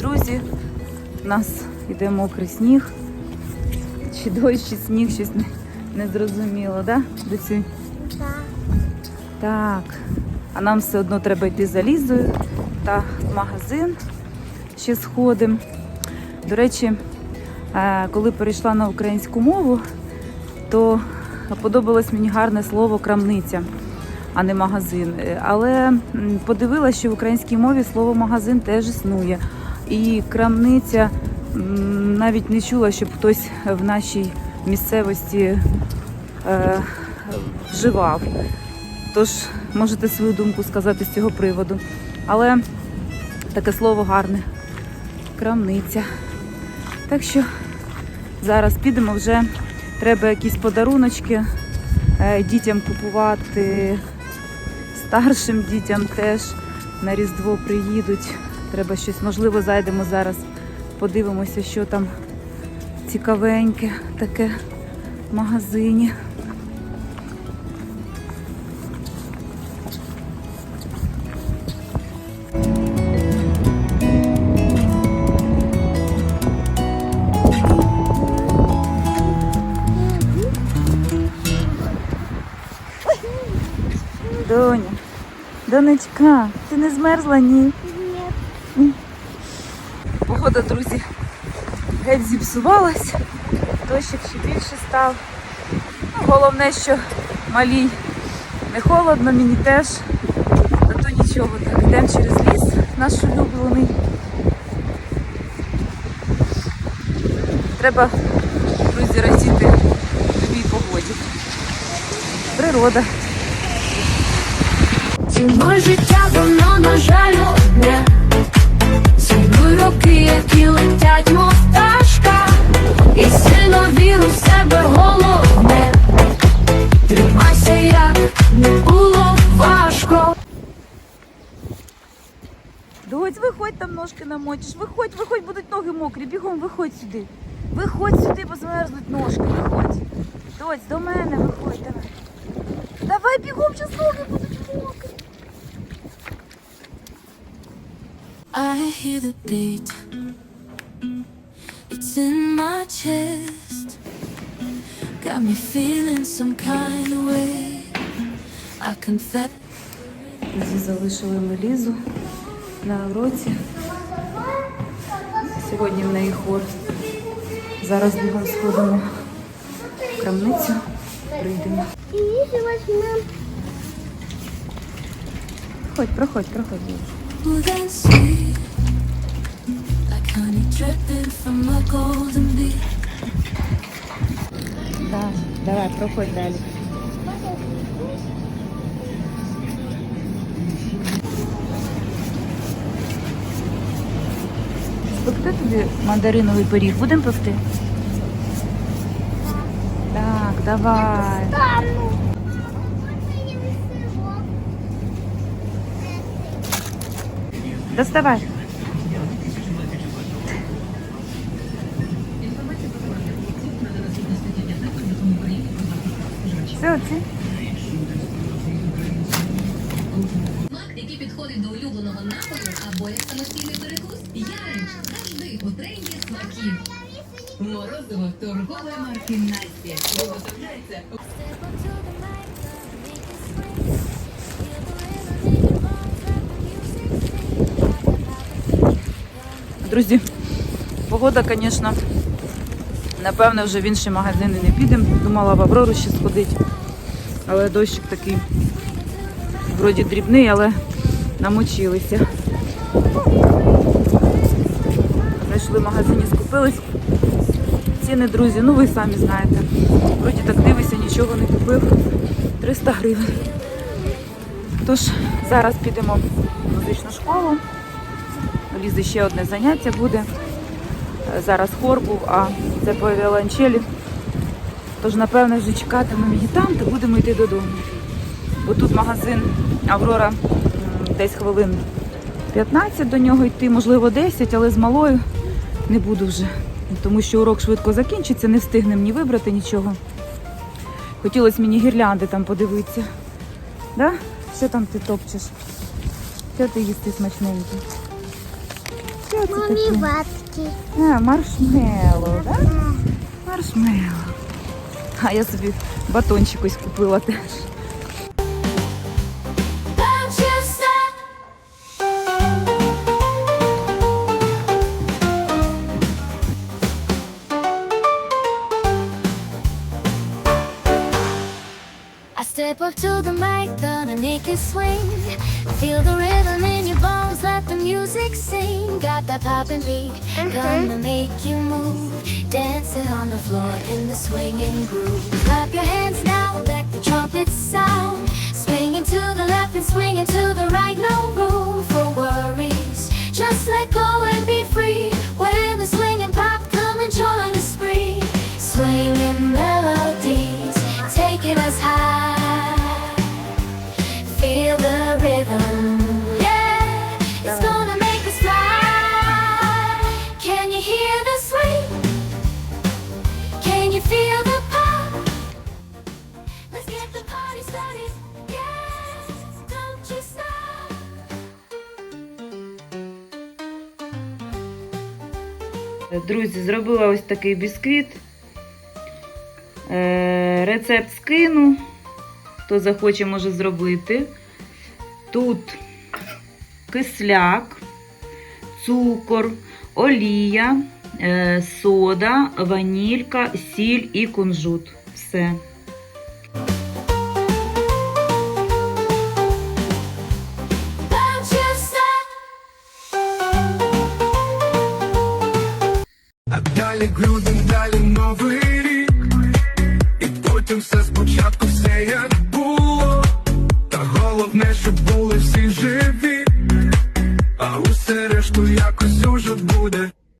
друзі. У нас іде мокрий сніг. Чи дощ, чи сніг, щось не, не зрозуміло, да? До Так. Так. А нам все одно треба йти за Лізою та в магазин ще сходимо. До речі, е, коли перейшла на українську мову, то подобалось мені гарне слово крамниця, а не магазин. Е, Але подивилася, що в українській мові слово магазин теж існує. І крамниця навіть не чула, щоб хтось в нашій місцевості е, вживав. Тож можете свою думку сказати з цього приводу. Але таке слово гарне. Крамниця. Так що зараз підемо вже. Треба якісь подаруночки е, дітям купувати, старшим дітям теж на Різдво приїдуть. Треба щось, можливо, зайдемо зараз, подивимося, що там цікавеньке таке в магазині. Доня, донечка, ти не змерзла? Ні. Погода, друзі, геть зіпсувалась, дощик ще більше став. Ну, головне, що малій не холодно, мені теж. Та то нічого, так йдемо через ліс, наш улюблений. Треба, друзі, радіти любій погоді. Природа. Цінуй життя, воно, на жаль, Доць, виходь там ножки намочиш. Виходь, виходь, будуть ноги мокрі. Бігом, виходь сюди. Виходь сюди, бо змерзнуть ножки. Виходь. Доць, до мене виходь, давай. Давай бігом, зараз ноги будуть мокрі. I hear the beat. It's in my chest. Got me feeling some kind of way. I confess. Залишили ми лізу на уроці. Сьогодні в неї хор. Зараз бігом сходимо в крамницю. Прийдемо. Возьмем. Проходь, проходь. Да, давай, проходь далі. Тобі мандариновий пиріг. Будемо пекти? Так, давай. Доставай. Все, оці. Смак, який підходить до улюбленого напою або як самостійний перекус. Смаків. Морозиво торгової марки Настя. Виготовляється Друзі, погода, звісно, напевне, вже в інші магазини не підемо. Думала в Аврору ще сходити. Але дощик такий, вроді дрібний, але намочилися. Зайшли в магазині, скупились. Ціни, друзі, ну ви самі знаєте. Вроді так дивишся, нічого не купив. 300 гривень. Тож, зараз підемо в музичну школу. У Лізи ще одне заняття буде. Е, Зараз хор був, а це по віолончелі. Тож, напевно, вже чекатимемо її там та будемо йти додому. Бо тут магазин Аврора десь хвилин 15 до нього йти, можливо 10, але з малою не буду вже. Тому що урок швидко закінчиться, не встигнемо ні вибрати нічого. Хотілося мені гірлянди там подивитися. Да? Що там ти топчеш? Що ти їсти смачненьке? Що це Мамі таке? ватки. А, маршмеллоу, да? Маршмеллоу. А я собі батончик ось купила теж. Step up to the mic, gonna make it swing. Feel the rhythm in your bones, let the music sing. Got that poppin' beat, mm-hmm. gonna make you move. Dancing on the floor in the swinging groove. Clap your hands now, let the trumpets sound. Swinging to the left and swinging to the right, no room rhythm, yeah, it's gonna make us fly. Can you hear the swing? Can you feel the pop? Let's get the party started, yeah, don't you stop. Друзі, зробила ось такий бісквіт. Е, Рецепт скину. Хто захоче, може зробити. Тут кисляк, цукор, олія, е, сода, ванілька, сіль і кунжут. Все. Далі грудень, далі новий рік. І потім все спочатку все як